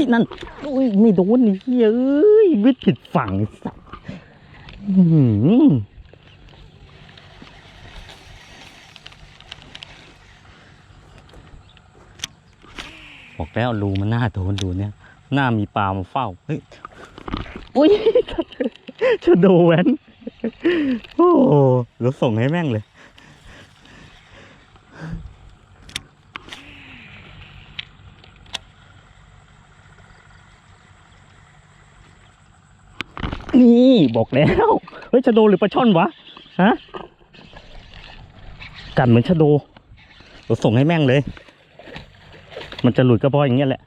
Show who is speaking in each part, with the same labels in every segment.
Speaker 1: อุ้ยนั่นอุ้ยไม่โดนไอ้เหี้ยเอ้ยวิทย์ผิดฝั่งสัสอื้อหือบอกแล้วรูมันหน้าโดนดูเนี่ย หน้ามีปลามาเฝ้าเฮ้ยอุ้ยจะโดแวนโอ้โหเดี๋ยวส่งให้แม่งเลย นี่บอกแล้ว เฮ้ยชะโดหรือปลาช่อนวะ ฮะ กัดเหมือนชะโดเดี๋ยวส่งให้แม่งเลย มันจะหลุดก็เพราะอย่างเงี้ยแหละ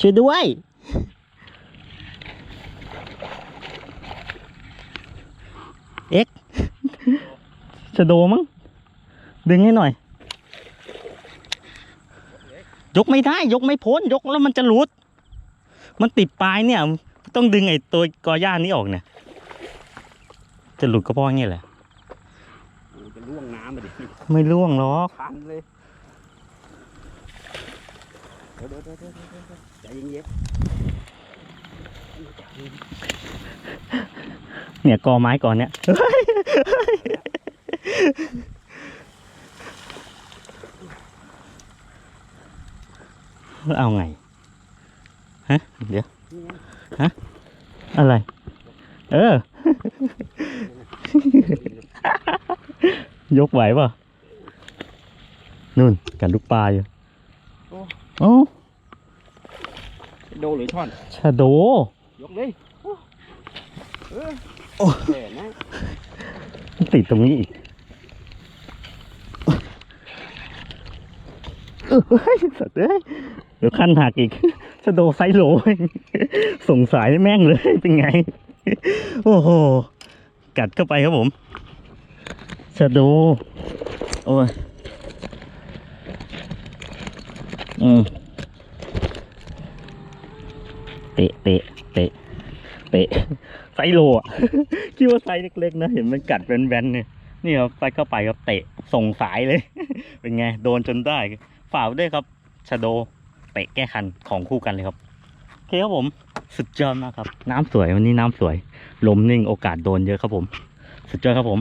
Speaker 1: ช่วยด้วย เอ็กชะโดมั้ง ดึงให้หน่อย ยกไม่ได้ ยกไม่พ้น ยกแล้วมันจะหลุด มันติดปลายเนี่ย ต้องดึงไอ้ตัวกอหญ้านี้ออกเนี่ย จะหลุดก็เพราะอย่างเงี้ยแหละ
Speaker 2: มันจะล่วงน้ำมาดิ
Speaker 1: ไม่ร่วงหรอก
Speaker 2: พันเลยเดี๋ยวเดี๋ยวเดี๋ยวเดี๋ยวเดี๋ยวเดี๋ยวใจเย็น
Speaker 1: เนี่ยกอไม้ก่อนเนี่ยเอาไง ฮะ เดี๋ยว
Speaker 2: ๆนี่ไง
Speaker 1: อะไร เออ ยกไหวป่ะนู่นกันลูกปลาอยู่โอ้
Speaker 2: โดหรือช่อน
Speaker 1: ชาโด
Speaker 2: ยกเลยโอ้เออ
Speaker 1: โอ้
Speaker 2: แหมนะ
Speaker 1: ติดตรงนี้อีกเอ้ยสัตว์เอ้ยเดี๋ยวขั้นหักอีก ชะโดไซโลส่งสายให้แม่งเลยเป็นไง โอ้โห กัดเข้าไปครับผมชะโดโอ้ยอืมเตะเตะเตะเตะไซโลอะคิดว่าไซเล็กๆนะเห็นมันกัดแบนๆเนี่ยนี่ครับไปเข้าไปครับเตะส่งสายเลย เป็นไง โดนจนได้ ฝ่ากได้วยครับชาโด เตะแก้คันของคู่กันเลยครับโอเคครับผมสุดยอดมากครับ น้ำสวยวันนี้น้ำสวย ลมนิ่งโอกาสโดนเยอะครับผม สุดยอดครับผม